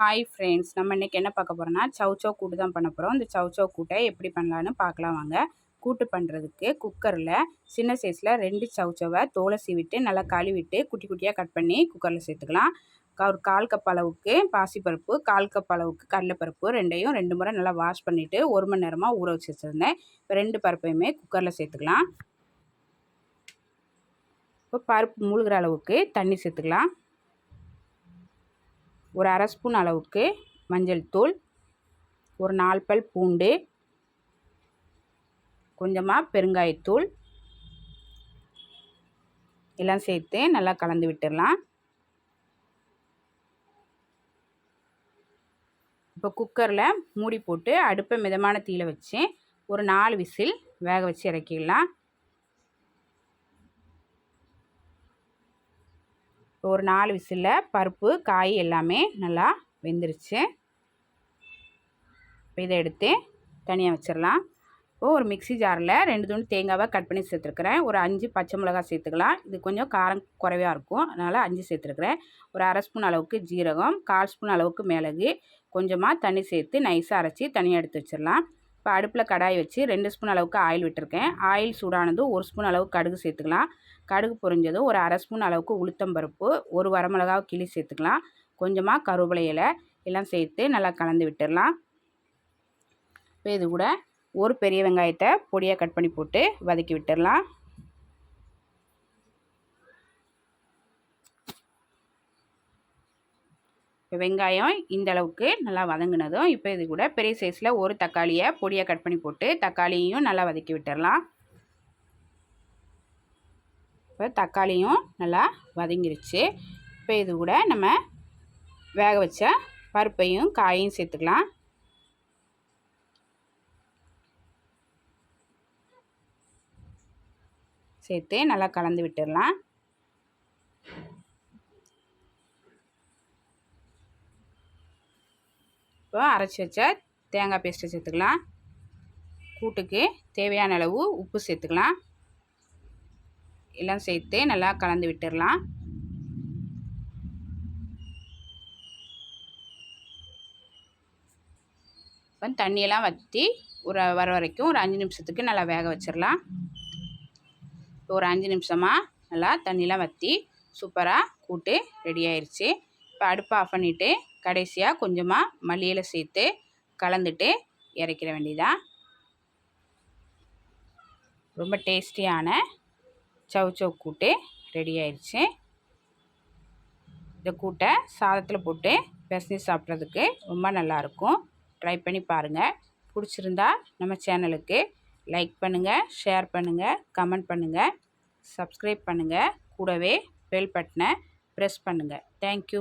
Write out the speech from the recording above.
Hi friends நம்ம இன்றைக்கி என்ன பார்க்க போகிறோன்னா சவுச்சோ கூட்டு தான் பண்ண போகிறோம் இந்த சவுச்சோ கூட்டை எப்படி பண்ணலான்னு பார்க்கலாம் வாங்க. கூட்டு பண்ணுறதுக்கு குக்கரில் சின்ன சைஸில் ரெண்டு சவுச்சோவை தோலை சீவிட்டு நல்லா கழுவிட்டு குட்டி குட்டியாக கட் பண்ணி குக்கரில் சேர்த்துக்கலாம். ஒரு கால் கப் அளவுக்கு பாசிப்பருப்பு கால் கப் அளவுக்கு கடலைப்பருப்பு ரெண்டையும் ரெண்டு முறை நல்லா வாஷ் பண்ணிவிட்டு ஒரு மணி நேரமாக ஊற வச்சு வச்சுருந்தேன். இப்போ ரெண்டு பருப்பையுமே குக்கரில் சேர்த்துக்கலாம். இப்போ பருப்பு மூழ்கிற அளவுக்கு தண்ணி சேர்த்துக்கலாம். ஒரு அரை ஸ்பூன் அளவுக்கு மஞ்சள் தூள் ஒரு நாலு பல் பூண்டு கொஞ்சமாக பெருங்காயத்தூள். எல்லாம் சேர்த்து நல்லா கலந்து விட்டுடலாம். இப்போ குக்கரில் மூடி போட்டு அடுப்பை மிதமான தீயில் வச்சு ஒரு நாலு விசில் வேக வச்சு இறக்கிடலாம். ஒரு நாலு விசிலில் பருப்பு காய் எல்லாமே நல்லா வெந்துருச்சு. இப்போ இதை எடுத்து தனியாக வச்சிடலாம் இப்போது ஒரு மிக்சி ஜாரில் ரெண்டு துண்டு தேங்காவை கட் பண்ணி சேர்த்துருக்குறேன். ஒரு அஞ்சு பச்சை மிளகா சேர்த்துக்கலாம். இது கொஞ்சம் காரம் குறைவாக இருக்கும். அதனால் அஞ்சு சேர்த்துருக்குறேன். ஒரு அரை ஸ்பூன் அளவுக்கு ஜீரகம் கால் ஸ்பூன் அளவுக்கு மிளகு கொஞ்சமாக தண்ணி சேர்த்து நைஸாக அரைச்சி தனியாக எடுத்து வச்சிடலாம் இப்போ அடுப்பில் கடாய் வச்சு ரெண்டு ஸ்பூன் அளவுக்கு ஆயில் விட்டுருக்கேன். ஆயில் சூடானதும் ஒரு ஸ்பூன் அளவுக்கு கடுகு சேர்த்துக்கலாம். கடுகு பொரிஞ்சதும் ஒரு அரை ஸ்பூன் அளவுக்கு உளுத்தம்பருப்பு ஒரு வரமிளகாவை கிளி சேர்த்துக்கலாம். கொஞ்சமாக கருவேப்பிலை இலை எல்லாம் சேர்த்து நல்லா கலந்து விட்டுடலாம். இப்போ இது கூட ஒரு பெரிய வெங்காயத்தை பொடியாக கட் பண்ணி போட்டு வதக்கி விட்டுடலாம். வெங்காயம் இந்த அளவுக்கு நல்லா வதங்கினதும் இப்போ இது கூட பெரிய சைஸில் ஒரு தக்காளியை பொடியாக கட் பண்ணி போட்டு தக்காளியையும் நல்லா வதக்கி விட்டுடலாம் இப்போ தக்காளியும் நல்லா வதங்கிருச்சு. இப்போ இது கூட நம்ம வேக வச்ச பருப்பையும் காயையும் சேர்த்துக்கலாம். சேர்த்து நல்லா கலந்து விட்டுடலாம் இப்போ அரைச்சி வச்ச தேங்காய் பேஸ்ட்டை சேர்த்துக்கலாம். கூட்டுக்கு தேவையான அளவு உப்பு சேர்த்துக்கலாம். எல்லாம் சேர்த்து நல்லா கலந்து விட்டுடலாம் இப்போ தண்ணியெல்லாம் வற்றி ஒரு வர வரைக்கும் ஒரு அஞ்சு நிமிஷத்துக்கு நல்லா வேக வச்சிடலாம் இப்போ ஒரு அஞ்சு நிமிஷமாக நல்லா தண்ணியெலாம் வற்றி சூப்பராக கூட்டு ரெடி ஆயிடுச்சு இப்போ அடுப்பை ஆஃப் பண்ணிவிட்டு கடைசியாக கொஞ்சமாக மல்லியில் சேர்த்து கலந்துட்டு இறக்கிற வேண்டியதான் ரொம்ப டேஸ்டியான சவ் சவு கூட்டு ரெடி ஆயிடுச்சு. இந்த கூட்டை சாதத்தில் போட்டு பிசைஞ்சு சாப்பிட்றதுக்கு ரொம்ப நல்லாயிருக்கும் ட்ரை பண்ணி பாருங்கள் பிடிச்சிருந்தா நம்ம சேனலுக்கு லைக் பண்ணுங்கள் ஷேர் பண்ணுங்கள் கமெண்ட் பண்ணுங்கள் சப்ஸ்கிரைப் பண்ணுங்கள் கூடவே பெல் பட்டனை ப்ரெஸ் பண்ணுங்கள் தேங்க்யூ